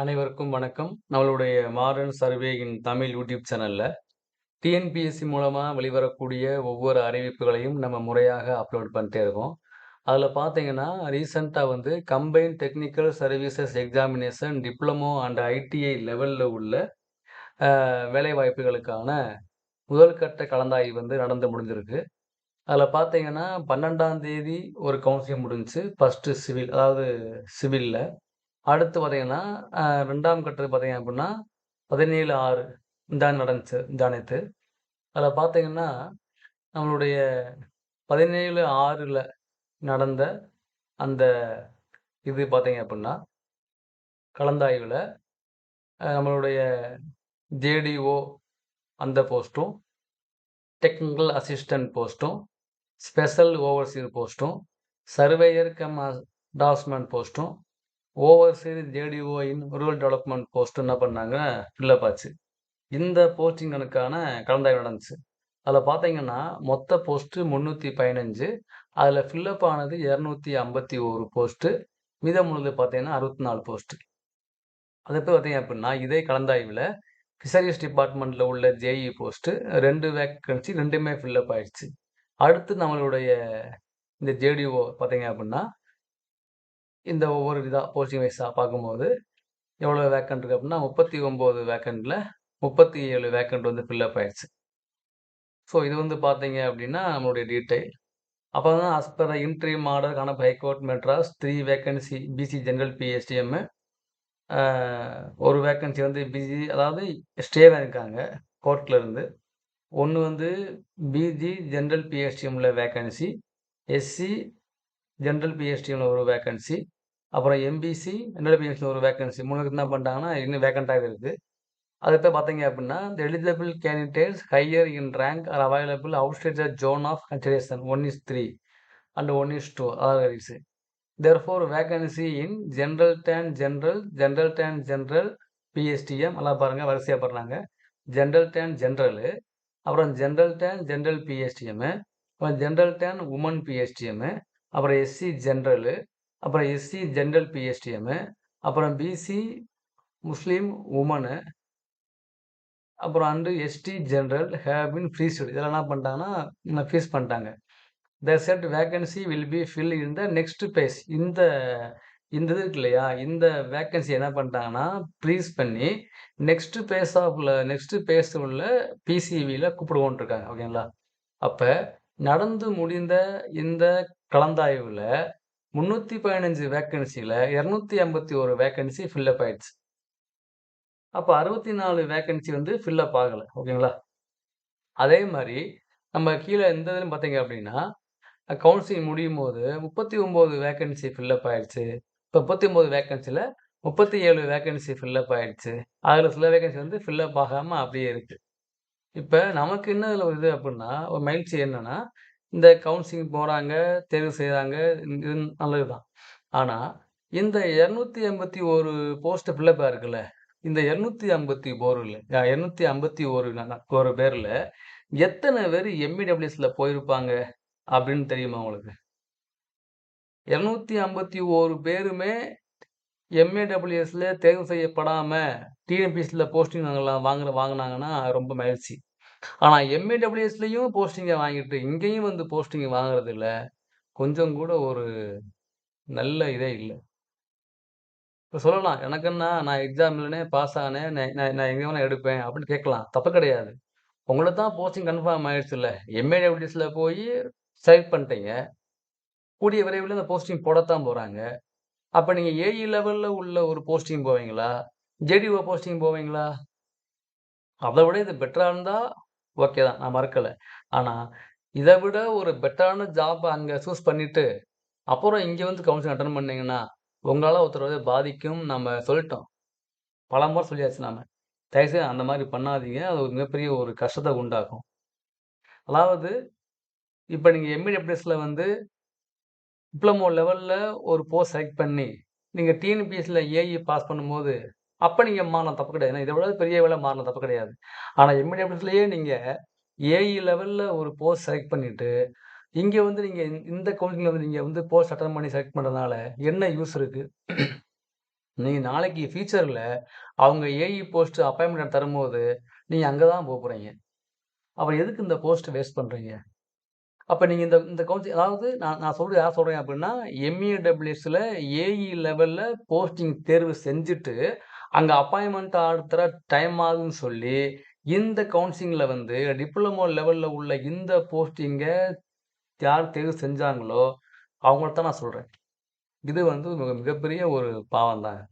அனைவருக்கும் வணக்கம். நம்மளுடைய மாடர்ன் சர்வேயின் தமிழ் யூடியூப் சேனலில் டிஎன்பிஎஸ்சி மூலமாக வெளிவரக்கூடிய ஒவ்வொரு அறிவிப்புகளையும் நம்ம முறையாக அப்லோட் பண்ணிட்டே இருக்கோம். அதில் பார்த்தீங்கன்னா, ரீசென்ட்டா வந்து combine technical services examination diploma and ITI லெவலில் உள்ள வேலைவாய்ப்புகளுக்கான முதல் கட்ட கலந்தாய்வு வந்து நடந்து முடிஞ்சிருக்கு. அதில் பார்த்தீங்கன்னா, 12ஆம் தேதி ஒரு கவுன்சிலிங் முடிஞ்சு ஃபஸ்ட்டு சிவில் அதாவது சிவிலில் அடுத்து பார்த்தீங்கன்னா, ரெண்டாம் கட்டத்தில் பார்த்தீங்க அப்படின்னா பதினேழு ஆறு தான் நடந்துச்சு முந்தா அதில் பார்த்தீங்கன்னா, நம்மளுடைய 17/6ல நடந்த அந்த இது பார்த்தீங்க அப்படின்னா கலந்தாய்வில் நம்மளுடைய ஜேடிஓ அந்த போஸ்ட்டும், டெக்னிக்கல் அசிஸ்டன்ட் போஸ்ட்டும், ஸ்பெஷல் ஓவர்சீர் போஸ்ட்டும், surveyor cum டாஸ்மேன் போஸ்ட்டும், overseer JDO in rural development post என்ன பண்ணாங்க, ஃபில்லப் ஆச்சு. இந்த போஸ்டிங்களுக்கான கலந்தாய்வு நடந்துச்சு. அதில் பார்த்தீங்கன்னா, மொத்த போஸ்ட்டு முந்நூற்றி பதினஞ்சு அதில் ஃபில்லப் ஆனது 251 போஸ்ட்டு. மீதமுள்ளது பார்த்தீங்கன்னா, அறுபத்தி நாலு போஸ்ட்டு அதுக்கு பார்த்தீங்க அப்படின்னா இதே கலந்தாய்வில் ஃபிஷரிஸ் டிபார்ட்மெண்ட்டில் உள்ள ஜேஇ போஸ்ட்டு ரெண்டு வேக்கன்சி ரெண்டுமே ஃபில்லப் ஆயிடுச்சு. அடுத்து நம்மளுடைய இந்த ஜேடிஓ பார்த்தீங்க அப்படின்னா இந்த ஒவ்வொரு இதாக போஸ்டிங் வைஸாக பார்க்கும்போது, எவ்வளோ வேக்கண்ட் இருக்குது அப்படின்னா முப்பத்தி ஒம்பது வேக்கண்ட்டில் முப்பத்தி ஏழு வேக்கண்ட் வந்து ஃபில்லப் ஆயிடுச்சு. ஸோ இது வந்து பார்த்தீங்க அப்படின்னா நம்மளுடைய டீட்டெயில். அப்போ தான் as entry the order high court Madras three vacancy BC general PSTM ஒரு வேக்கன்சி வந்து பிஜி அதாவது ஸ்டேவாக இருக்காங்க கோர்ட்டில் இருந்து. ஒன்று வந்து பிஜி ஜென்ரல் பிஎஸ்டிஎம்மில் வேக்கன்சி, எஸ்சி ஜென்ரல் பிஎஸ்டிஎம்ல ஒரு வேக்கன்சி, அப்புறம் எம்பிசி ஜென்ரல் பிஎஸ்டிஎம்ல ஒரு வேக்கன்சி 3 என்ன பண்ணிட்டாங்கன்னா, இன்னும் வேக்கன்ட்டாவே இருக்குது அடுத்து பார்த்தீங்க அப்படின்னா இந்த eligible candidates higher in rank are available outside the zone of consideration 1:3 and 1:2 other there for vacancy in general then general general then general PSTM எல்லாம் பாருங்க வரிசையாக போடுறாங்க. ஜென்ரல் டேன் ஜென்ரலு அப்புறம் ஜென்ரல் டேன் ஜென்ரல் பிஎஸ்டிஎம்மு அப்புறம் general tan woman PSTM அப்புறம் SC general அப்புறம் SC general PSTM அப்புறம் BC Muslim woman அப்புறம் and ST general have been freezed இதெல்லாம் என்ன பண்ணிட்டாங்கன்னா, ஃபீஸ் பண்ணிட்டாங்க. The said vacancy will be fill in the next phase இந்த இந்த இது இருக்கு இல்லையா? இந்த வேக்கன்சி என்ன பண்ணிட்டாங்கன்னா, ப்ளீஸ் பண்ணி நெக்ஸ்ட் பேஸ் ஆஃப்ல நெக்ஸ்ட் பேஸ் உள்ள பிசிவியில் கூப்பிடுவோன்ட்ருக்காங்க ஓகேங்களா? அப்போ நடந்து முடிந்த இந்த கலந்தாய்வுல 315 வேக்கன்சில 251 வேக்கன்சி ஃபில்லப் ஆயிடுச்சு. அப்ப 64 வேக்கன்சி வந்து ஃபில்லப் ஆகலை ஓகேங்களா? அதே மாதிரி நம்ம கீழே எந்த இதுன்னு பார்த்தீங்க அப்படின்னா கவுன்சிலிங் முடியும் போது முப்பத்தி ஒம்பது வேக்கன்சி ஃபில்லப் ஆயிடுச்சு. இப்ப 39 வேக்கன்சில 37 வேக்கன்சி ஃபில்லப் ஆயிடுச்சு. அதில் சில வேக்கன்சி வந்து ஃபில்லப் ஆகாமல் அப்படியே இருக்குது இப்ப நமக்கு என்ன இதுல ஒரு இது அப்டின்னா, ஒரு மகிழ்ச்சி என்னன்னா, இந்த கவுன்சிலிங் போறாங்க, தேர்வு செய்றாங்க. இது நல்லது தான். ஆனா, இந்த 281 போஸ்ட் ஃபில்லப் இருக்குல்ல, இந்த 251ல 251 ஒரு பேர்ல எத்தன பேரு எம்இடபிள்யூஎஸ்ல போயிருப்பாங்க அப்படின்னு தெரியுமா உங்களுக்கு? 251 பேருமே எம்ஏடபிள்யூஎஸ்ல தேர்வு செய்யப்படாம டிஎன்பிஎஸ்சில போஸ்டிங் வாங்கலாம் வாங்குற வாங்குனாங்கன்னா ரொம்ப மகிழ்ச்சி. ஆனா எம்ஏடபிள்யூஎஸ்லேயும் போஸ்டிங்க வாங்கிட்டு, இங்கேயும் வந்து போஸ்டிங் வாங்குறதுல கொஞ்சம் கூட ஒரு நல்ல இதே இல்ல. இப்போ சொல்லலாம், எனக்கென்னா நான் எக்ஸாம்லனே பாஸ் ஆனேன். நான் நான் எங்கே எங்க வேணா எடுப்பேன் அப்படின்னு கேட்கலாம். தப்பு கிடையாது. உங்களுக்கு தான் போஸ்டிங் கன்ஃபார்ம் ஆயிடுச்சுல்ல. எம்ஏடபிள்யூஎஸில் போய் செலக்ட் பண்ணிட்டீங்க. கூடிய விரைவில அந்த போஸ்டிங் போடத்தான் போறாங்க. அப்போ நீங்க ஏஇ லெவலில் உள்ள ஒரு போஸ்டிங் போவீங்களா? ஜேடிஓ போஸ்டிங் போவீங்களா? அதை விட இது பெட்டராக இருந்தால் ஓகே தான். நான் மறக்கலை ஆனால் இதை விட ஒரு பெட்டரான ஜாப்பை அங்கே சூஸ் பண்ணிவிட்டு அப்புறம் இங்கே வந்து கவுன்சிலிங் அட்டெண்ட் பண்ணீங்கன்னா, உங்களால் ஒருத்தர பாதிக்கும் நம்ம சொல்லிட்டோம். பல முறை சொல்லியாச்சு நாம் தயவுசெய்து அந்த மாதிரி பண்ணாதீங்க. அது ஒரு மிகப்பெரிய ஒரு கஷ்டத்தை உண்டாகும் அதாவது, இப்போ நீங்கள் எம்இடபிள்யூஎஸ்ல வந்து டிப்ளமோ லெவலில் ஒரு போஸ்ட் செலக்ட் பண்ணி, நீங்கள் டிஎன்பிஎஸ்சியில் ஏஇ பாஸ் பண்ணும்போது, அப்போ நீங்கள் மாறலாம் தப்பு கிடையாது. ஏன்னா இத விட பெரிய வேலை மாறின தப்பு கிடையாது. ஆனா எம்இடபிள்யூஎஸ்லயே நீங்கள் ஏஇ லெவலில் ஒரு போஸ்ட் செலக்ட் பண்ணிட்டு, இங்கே வந்து நீங்கள் இந்த கவுன்சிலிங்ல வந்து நீங்கள் வந்து போஸ்ட் அட்டன் பண்ணி செலக்ட் பண்ணுறதுனால என்ன யூஸ் இருக்கு? நீங்கள் நாளைக்கு ஃபியூச்சரில் அவங்க ஏஇ போஸ்ட்டு அப்பாயின்மெண்ட் தரும்போது, நீங்கள் அங்கே தான் போக போகிறீங்க அப்புறம் எதுக்கு இந்த போஸ்ட்டு வேஸ்ட் பண்ணுறீங்க அப்போ நீங்கள் இந்த இந்த கவுன்சில் அதாவது நான் நான் சொல்கிறது யார் சொல்கிறேன் அப்படின்னா எம்இடபிள்யூஎஸில் ஏஇ லெவலில் போஸ்டிங் தேர்வு செஞ்சுட்டு, அங்கே அப்பாயின்மெண்ட் ஆடுத்துற டைம் ஆகுதுன்னு சொல்லி, இந்த கவுன்சிலிங்கில் வந்து டிப்ளமோ லெவலில் உள்ள இந்த போஸ்டிங்கை யார் தேர்வு செஞ்சாங்களோ, அவங்கள்ட்ட தான் நான் சொல்கிறேன் இது வந்து மிக மிகப்பெரிய ஒரு பாவம் தாங்க.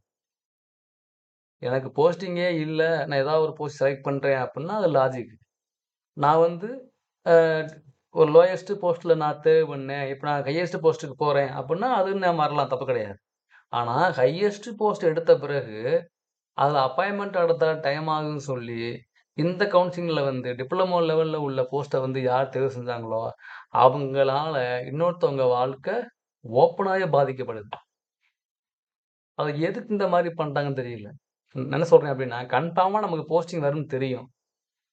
எனக்கு போஸ்டிங்கே இல்லை நான் ஏதாவது ஒரு போஸ்ட் செலக்ட் பண்ணுறேன் அப்படின்னா அது லாஜிக். நான் வந்து ஒரு லோயஸ்ட் போஸ்ட்டில் நான் தேர்வு பண்ணேன். இப்போ நான் ஹையஸ்ட் போஸ்ட்டுக்கு போகிறேன் அப்படின்னா அது நான் மறலாம் தப்பு கிடையாது. ஆனால் ஹையஸ்ட் போஸ்ட் எடுத்த பிறகு, அதில் அப்பாயின்மெண்ட் ஆர்டர் டைம் ஆகுதுன்னு சொல்லி, இந்த கவுன்சிலிங்கில் வந்து டிப்ளமோ லெவலில் உள்ள போஸ்ட்டை வந்து யார் தேர்வு செஞ்சாங்களோ, அவங்களால இன்னொருத்தவங்க வாழ்க்கை ஓப்பனாகவே பாதிக்கப்படுது. அது எதுக்கு இந்த மாதிரி பண்ணிட்டாங்கன்னு தெரியல. என்ன சொல்றேன் அப்படின்னா கன்ஃபார்மாக நமக்கு போஸ்டிங் வரும்னு தெரியும்.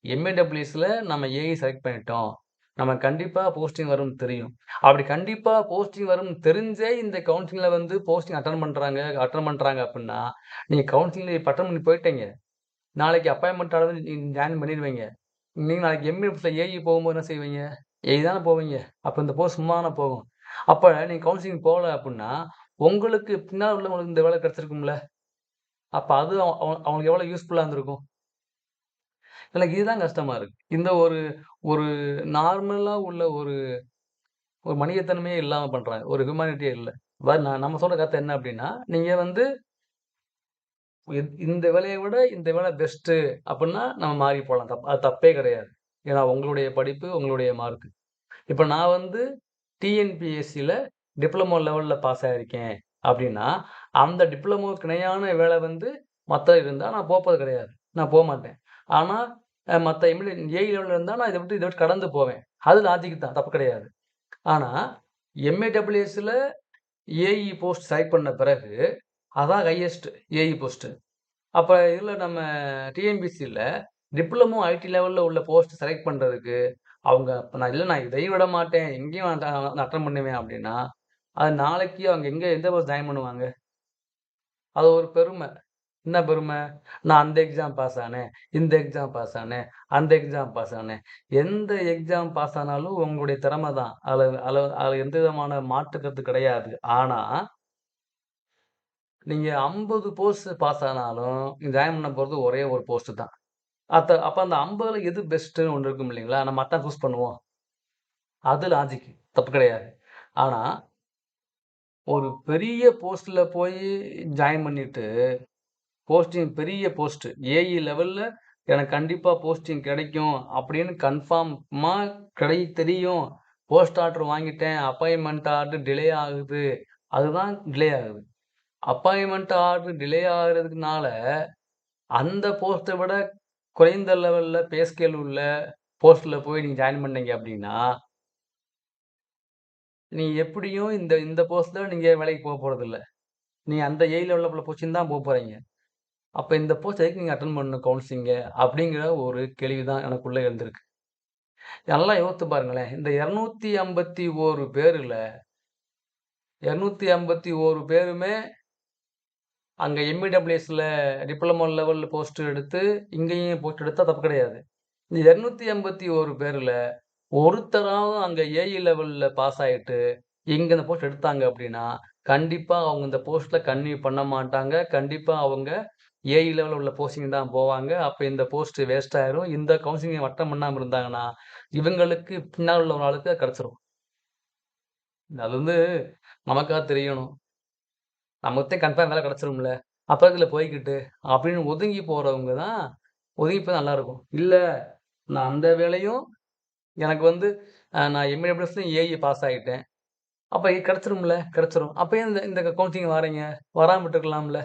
எம்ஏடபிள்யூஸில் நம்ம ஏஐ செலக்ட் பண்ணிட்டோம். நம்ம கண்டிப்பாக போஸ்டிங் வரும்னு தெரியும். அப்படி கண்டிப்பாக போஸ்டிங் வரும்னு தெரிஞ்சே இந்த கவுன்சிலிங்கில் வந்து போஸ்டிங் அட்டன் பண்ணுறாங்க அட்டன் பண்ணுறாங்க அப்படின்னா நீங்கள் கவுன்சிலிங் பட்டம் பண்ணி போயிட்டீங்க. நாளைக்கு அப்பாயின்மெண்ட் அளவு நீங்கள் ஜாயின் பண்ணிடுவீங்க நீங்கள் நாளைக்கு எம்ஏஎஸ்ல ஏஇ போகும்போது என்ன செய்வீங்க? ஏஇ தானே போவீங்க. அப்போ இந்த போஸ்ட் சும்மா தானே போகும். அப்போ நீங்கள் கவுன்சிலிங் போகல அப்படின்னா உங்களுக்கு பின்னால் உள்ளவங்களுக்கு இந்த வேலை கிடச்சிருக்கும்ல அப்போ அது அவங்களுக்கு எவ்வளோ யூஸ்ஃபுல்லாக இருந்திருக்கும். எனக்கு இதுதான் கஷ்டமா இருக்கு. இந்த ஒரு ஒரு நார்மலா உள்ள ஒரு ஒரு மனிதத்தன்மையே இல்லாம பண்றாங்க. ஒரு ஹியூமானிட்டியே இல்லை நான் நம்ம சொல்ற கருத்து என்ன அப்படின்னா நீங்க வந்து இந்த வேலையை விட இந்த வேலை பெஸ்ட்டு அப்படின்னா நம்ம மாறி போகலாம் தப் அது தப்பே கிடையாது. ஏன்னா உங்களுடைய படிப்பு, உங்களுடைய மார்க்கு இப்போ நான் வந்து டிஎன்பிஎஸ்சியில் டிப்ளமோ லெவலில் பாஸ் ஆகிருக்கேன் அப்படின்னா அந்த டிப்ளமோக்கு இணையான வேலை வந்து மற்ற இருந்தால் நான் போப்பது கிடையாது. நான் போக மாட்டேன் ஆனால் மற்ற எம்எல்ஏ ஏஇ லெவலில் இருந்தால் நான் இதை விட்டு இதை விட்டு கடந்து போவேன். அது லாஜிக் தான். தப்பு கிடையாது. ஆனால் எம்ஏடபிள்யூஎஸில் ஏஇ போஸ்ட் செலக்ட் பண்ண பிறகு, அதான் ஹையஸ்ட் ஏஇ போஸ்ட்டு அப்போ இதில் நம்ம டிஎன்பிசியில் டிப்ளமோ ஐடி லெவலில் உள்ள போஸ்ட் செலக்ட் பண்ணுறதுக்கு அவங்க நான் இல்லை நான் இதையும் விட மாட்டேன். எங்கேயும் அட்டன் நான் பண்ணுவேன் அப்படின்னா அது நாளைக்கு அவங்க எங்கே எந்த போஸ்ட் ஜாயின் பண்ணுவாங்க? அது ஒரு பெருமை. என்ன பெருமை? நான் அந்த எக்ஸாம் பாஸ் ஆனேன். இந்த எக்ஸாம் பாஸ் ஆனேன். அந்த எக்ஸாம் பாஸ் ஆனேன். எந்த எக்ஸாம் பாஸ் ஆனாலும் உங்களுடைய திறமை தான். அது அளவு அதில் எந்த விதமான மாற்று கிடையாது. ஆனா நீங்க 50 போஸ்ட் பாஸ் ஆனாலும், ஜாயின் பண்ண போறது ஒரே ஒரு போஸ்ட்டு தான். அத்த அப்போ அந்த 50ல எது பெஸ்ட்டுன்னு ஒன்று இருக்கும் இல்லைங்களா? நம்ம அதான் சூஸ் பண்ணுவோம். அது லாஜிக். தப்பு கிடையாது. ஆனா ஒரு பெரிய போஸ்ட்டில் போய் ஜாயின் பண்ணிட்டு, போஸ்டிங் பெரிய போஸ்ட் ஏஇ லெவலில் எனக்கு கண்டிப்பாக போஸ்டிங் கிடைக்கும் அப்படின்னு கன்ஃபார்மாக கிடை தெரியும். போஸ்ட் ஆர்டர் வாங்கிட்டேன். அப்பாயின்மெண்ட் ஆர்டர் டிலே ஆகுது. அதுதான் டிலே ஆகுது. அப்பாயின்மெண்ட் ஆர்டர் டிலே ஆகுறதுனால, அந்த போஸ்ட்டை விட குறைந்த லெவலில் பே ஸ்கேல் உள்ள போஸ்ட்டில் போய் நீங்கள் ஜாயின் பண்ணீங்க அப்படின்னா நீ எப்படியும் இந்த இந்த போஸ்ட்டில் நீங்கள் வேலைக்கு போக போகிறதில்ல நீ அந்த ஏ லெவலில் போச்சின்னு தான் போக போகிறீங்க அப்போ இந்த போஸ்ட் எதுக்கு நீங்கள் அட்டன் பண்ணணும் கவுன்சிலிங்க? அப்படிங்கிற ஒரு கேள்வி தான் எனக்குள்ளே எழுந்திருக்கு. நல்லா யோசித்து பாருங்களேன். இந்த இரநூத்தி ஐம்பத்தி ஓரு பேரில் இரநூத்தி ஐம்பத்தி ஓரு பேருமே அங்கே எம்இடபிள்யூஎஸில் டிப்ளமோ லெவலில் போஸ்ட் எடுத்து, இங்கேயும் போஸ்ட் எடுத்தால் தப்பு கிடையாது. இந்த 281 பேருல ஒருத்தராவது அங்க ஏஇ லெவலில் பாஸ் ஆகிட்டு இங்கே இந்த போஸ்ட் எடுத்தாங்க அப்படின்னா கண்டிப்பாக அவங்க இந்த போஸ்ட்டில் கன்டின்யூ பண்ண மாட்டாங்க. கண்டிப்பாக அவங்க ஏஇ லெவலில் உள்ள போஸ்டிங் தான் போவாங்க. அப்போ இந்த போஸ்ட் வேஸ்ட் ஆயிரும். இந்த கவுன்சிலிங் வட்டம் பண்ணாமல் இருந்தாங்கன்னா, இவங்களுக்கு பின்னால் உள்ள ஒரு ஆளுக்கு கிடச்சிரும் அது வந்து நமக்காக தெரியணும். நமக்கு கன்ஃபார்ம் வேலை கிடச்சிரும்ல அப்புறம் இதில் போய்க்கிட்டு அப்படின்னு ஒதுங்கி போகிறவங்க தான் ஒதுங்கி போய் நல்லாயிருக்கும் இல்லை நான் அந்த வேலையும் எனக்கு வந்து நான் எம்ஏடபிள்யூஎஸ்லயும் ஏஇ பாஸ் ஆகிட்டேன் அப்போ கிடச்சிரும்ல கிடச்சிரும் அப்போ ஏன் இந்த இந்த கவுன்சிலிங் வரீங்க வராமல் விட்டுருக்கலாம்ல.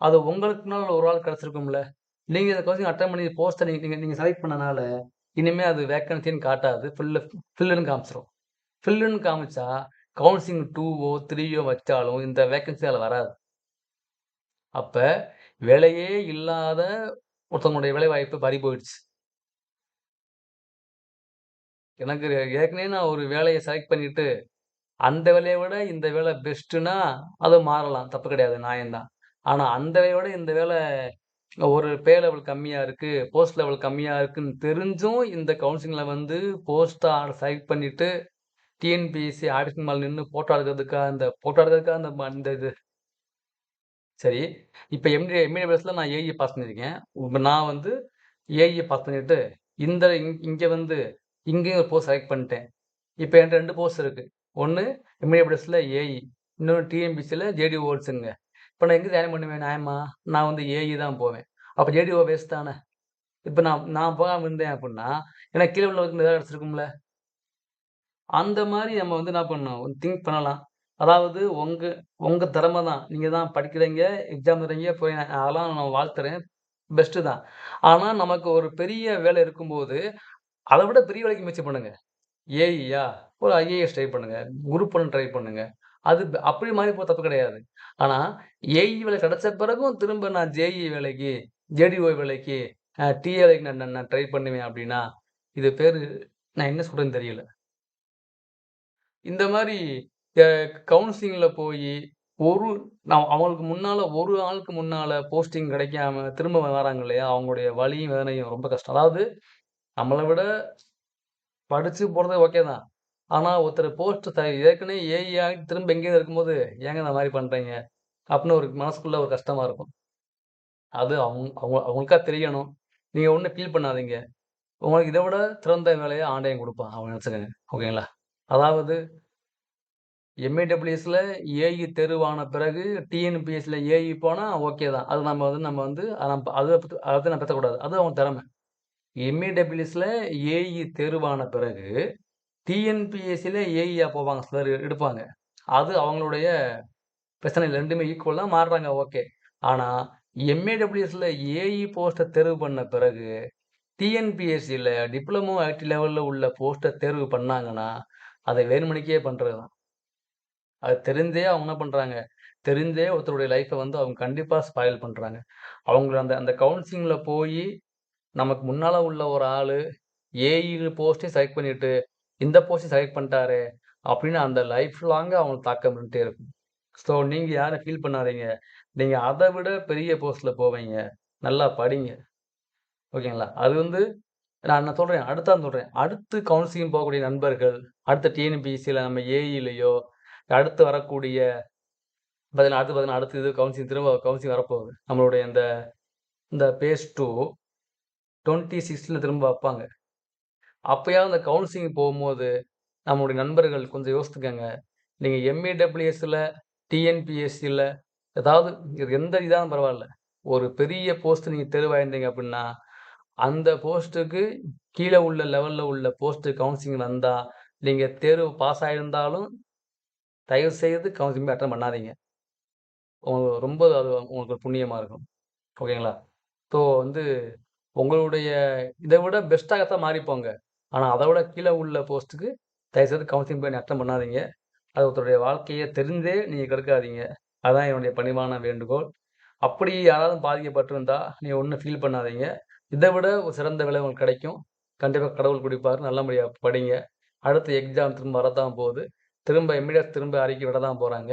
அது உங்களுக்குனால ஒரு ஆள் கிடச்சிருக்கும்ல நீங்கள் இந்த கவுன்சிலிங் அட்டன் பண்ணி போஸ்ட்ட நீங்கள் நீங்கள் செலக்ட் பண்ணனால, இனிமேல் அது வேக்கன்சின்னு காட்டாது. ஃபில்லு ஃபில்லுன்னு காமிச்சிடும் ஃபில்லுன்னு காமிச்சா, கவுன்சிலிங் 2ஓ, 3ஓ வச்சாலும் இந்த வேக்கன்சி அதில் வராது. அப்போ வேலையே இல்லாத ஒருத்தவங்களுடைய வேலைவாய்ப்பு பறி போயிடுச்சு. எனக்கு ஏற்கனவே நான் ஒரு வேலையை செலக்ட் பண்ணிட்டு, அந்த வேலையை விட இந்த வேலை பெஸ்ட்டுன்னா, அது மாறலாம். தப்பு கிடையாது. நியாயம்தான் ஆனா அந்த வேலையோட விட இந்த வேலை ஒரு பே லெவல் கம்மியா இருக்கு, போஸ்ட் லெவல் கம்மியா இருக்குன்னு தெரிஞ்சும் இந்த கவுன்சிலிங்ல வந்து போஸ்ட்ட செலக்ட் பண்ணிட்டு டிஎன்பிஎஸ்சி ஆடிஷன் மேலே நின்று ஃபோட்டோ எடுக்கிறதுக்காக அந்த ஃபோட்டோ எடுக்கிறதுக்காக அந்த அந்த இது. சரி. இப்போ எம்டி எம்ஏபிஎஸ்ல நான் ஏஇ பாஸ் பண்ணியிருக்கேன். இப்போ நான் வந்து ஏஇ பாஸ் பண்ணிட்டு, இந்த இங் இங்கே வந்து இங்கேயும் ஒரு போஸ்ட் செலக்ட் பண்ணிட்டேன். இப்போ என்கிட்ட ரெண்டு போஸ்ட் இருக்குது ஒன்று எம்ஏபிஎஸ்ல ஏஇ, இன்னொன்று டிஎன்பிஎஸ்சியில் ஜேடி ஓர்ட்ஸுங்க இப்போ நான் எங்கே ஜாயின் பண்ணுவேன் நியாயமா? நான் வந்து ஏஇ தான் போவேன். அப்போ ஜேடிஓ வேஸ்ட் தானே! இப்போ நான் நான் போகாமல் இருந்தேன் அப்படின்னா எனக்கு கீழே உள்ளவருக்கு ஏதாவது கிடச்சிருக்கும்ல அந்த மாதிரி நம்ம வந்து என்ன பண்ணணும், திங்க் பண்ணலாம். அதாவது உங்க உங்க திறமை தான். நீங்க தான் படிக்கிறீங்க, எக்ஸாம் தரீங்க போய் அதெல்லாம் நான் வாழ்த்துறேன். பெஸ்ட்டு தான். ஆனா நமக்கு ஒரு பெரிய வேலை இருக்கும்போது, அதை விட பெரிய வேலைக்கு முயற்சி பண்ணுங்க. ஏஇயா? ஒரு ஐஏஎஸ் ட்ரை பண்ணுங்க. குரூப் ஒன் ட்ரை பண்ணுங்க. அது அப்படி மாறி போக தப்பு கிடையாது. ஆனால் ஏஇ வேலை கிடைச்ச பிறகும் திரும்ப நான் ஜேஇ வேலைக்கு, ஜேடிஓ வேலைக்கு, டிஏலைக்கு நான் நான் ட்ரை பண்ணுவேன் அப்படின்னா, இது பேர் நான் என்ன சொல்கிறேன்னு தெரியல. இந்த மாதிரி கவுன்சிலிங்கில் போய் ஒரு நான் அவங்களுக்கு முன்னால ஒரு ஆளுக்கு முன்னால போஸ்டிங் கிடைக்காம திரும்ப வராங்க இல்லையா? அவங்களுடைய வலியும், வேதனையும் ரொம்ப கஷ்டம். அதாவது நம்மளை விட படிச்சு போகிறது ஓகே தான். ஆனால் ஒருத்தர் போஸ்ட் த ஏற்கனவே ஏஇ ஆகிட்டு திரும்ப எங்கேயும் இருக்கும்போது, ஏங்க இந்த மாதிரி பண்ணுறீங்க அப்படின்னு ஒரு மனசுக்குள்ள ஒரு கஷ்டமாக இருக்கும். அது அவங்க அவங்க அவங்களுக்கா தெரியணும். நீங்கள் ஒன்றும் ஃபீல் பண்ணாதீங்க. உங்களுக்கு இதை விட திறந்த வேலையை ஆண்டையும் கொடுப்பான் அவங்க நினச்சிக்கோங்க ஓகேங்களா? அதாவது எம்ஏடபிள்யூஎஸ்ல ஏஇ தெருவான பிறகு டிஎன்பிஎஸ்சியில் ஏஇ போனால் ஓகே தான். அது நம்ம வந்து நம்ம வந்து அதை அதை பற்றி அதை அத பேசக்கூடாது. அது அவங்க திறமை. எம்ஏடபிள்யூஎஸ்ல ஏஇ தெருவான பிறகு, டிஎன்பிஎஸ்சியில் ஏஇயா போவாங்க சிலர் எடுப்பாங்க. அது அவங்களுடைய பிரச்சனை இல்ல. 2மே ஈக்குவல் மாறுறாங்க ஓகே. ஆனால் எம்ஏடபிள்யூஎஸில் ஏஇ போஸ்ட்டை தேர்வு பண்ண பிறகு, டிஎன்பிஎஸ்சியில் டிப்ளமோ ஐடி லெவலில் உள்ள போஸ்ட்டை தேர்வு பண்ணாங்கன்னா, அதை வேணுமணிக்கே பண்ணுறது தான். அது தெரிந்தே அவங்க என்ன பண்ணுறாங்க தெரிந்தே ஒருத்தருடைய லைஃப்பை வந்து அவங்க கண்டிப்பாக ஸ்பாயில் பண்ணுறாங்க அவங்கள அந்த அந்த கவுன்சிலிங்கில் போய் நமக்கு முன்னால் உள்ள ஒரு ஆள் ஏஇ போஸ்ட்டே செலக்ட் பண்ணிவிட்டு இந்த போஸ்ட்டையும் செலக்ட் பண்ணிட்டாரு அப்படின்னு அந்த லைஃப் லாங்கா அவங்களுக்கு தாக்கம் இருந்துட்டே இருக்கும். ஸோ நீங்கள் யாரும் ஃபீல் பண்ணாதீங்க. நீங்கள் அதை விட பெரிய போஸ்ட்டில் போவீங்க. நல்லா படிங்க. ஓகேங்களா? அது வந்து நான் நான் சொல்கிறேன் அடுத்ததான் சொல்கிறேன் அடுத்து கவுன்சிலிங் போகக்கூடிய நண்பர்கள், அடுத்த டிஎன்பிசியில் நம்ம ஏஇலையோ அடுத்து வரக்கூடிய பார்த்தீங்கன்னா அடுத்து பார்த்தீங்கன்னா, அடுத்து இது கவுன்சிலிங் திரும்ப கவுன்சிலிங் வரப்போகுது. நம்மளுடைய இந்த இந்த பேஸ் 2 26ல திரும்ப வைப்பாங்க அப்போயாவது அந்த கவுன்சிலிங் போகும்போது நம்மளுடைய நண்பர்கள் கொஞ்சம் யோசித்துக்கங்க. நீங்கள் எம்ஏடபிள்யூஎஸ்சில் டிஎன்பிஎஸ்சியில் ஏதாவது எந்த இதாலும் பரவாயில்ல ஒரு பெரிய போஸ்ட் நீங்கள் தெளிவாயிருந்தீங்க அப்படின்னா, அந்த போஸ்ட்டுக்கு கீழே உள்ள லெவலில் உள்ள போஸ்ட்டு கவுன்சிலிங் வந்தால் நீங்கள் தேர்வு பாஸ் ஆயிருந்தாலும், தயவுசெய்து கவுன்சிலிங் அட்டன் பண்ணாதீங்க. உங்களுக்கு ரொம்ப அது உங்களுக்கு புண்ணியமாக இருக்கும். ஓகேங்களா? ஸோ வந்து உங்களுடைய இதை விட பெஸ்ட்டாகத்தான் மாறிப்போங்க. ஆனால் அதை விட கீழே உள்ள போஸ்ட்டுக்கு தயவுசெய்து கவுன்சிலிங் போய் அட்டம் பண்ணாதீங்க. அது ஒருத்தருடைய வாழ்க்கையை தெரிந்தே நீங்கள் கெடுக்காதீங்க. அதான் என்னுடைய பணிவான வேண்டுகோள். அப்படி யாராவது பாதிக்கப்பட்டிருந்தா, நீங்கள் ஒன்றும் ஃபீல் பண்ணாதீங்க. இதை விட ஒரு சிறந்த விலை உங்களுக்கு கிடைக்கும். கண்டிப்பாக கடவுள் குடிப்பார் நல்லபடியாக படிங்க. அடுத்த எக்ஸாம் திரும்ப வரதான் போகுது. திரும்ப எம்இடிஎஸ் திரும்ப அறிக்கை தான் போகிறாங்க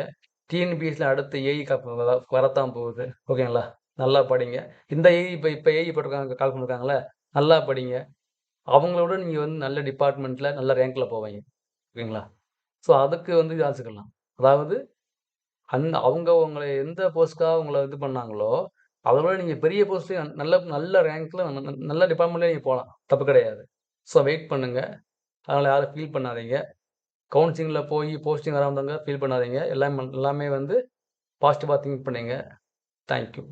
டிஎன்பிஎஸ்சில அடுத்து ஏஇ காப் வ வரத்தான் போகுது. ஓகேங்களா? நல்லா படிங்க. இந்த ஏஇ இப்போ இப்போ ஏஇ போட்டிருக்காங்க கால் பண்ணிருக்காங்கல்ல, நல்லா படிங்க. அவங்களோட நீங்கள் வந்து நல்ல டிபார்ட்மெண்ட்டில் நல்ல ரேங்கில் போவீங்க. ஓகேங்களா? ஸோ அதுக்கு வந்து யோசிக்கலாம். அதாவது அந் அவங்க உங்களை எந்த போஸ்ட்க்காக உங்கள இது பண்ணாங்களோ, அதோட நீங்கள் பெரிய போஸ்ட்டு நல்ல நல்ல ரேங்க்கில் ந ந நல்ல டிபார்ட்மெண்ட்லேயே நீங்கள் போகலாம் தப்பு கிடையாது. ஸோ வெயிட் பண்ணுங்கள் அதனால் யாரும் ஃபீல் பண்ணாதீங்க. கவுன்சிலிங்கில் போய் போஸ்டிங் வராமல் ஃபீல் பண்ணாதீங்க. எல்லாமே எல்லாமே வந்து பாசிட்டிவாக திங்க் பண்ணுங்க. Thank you.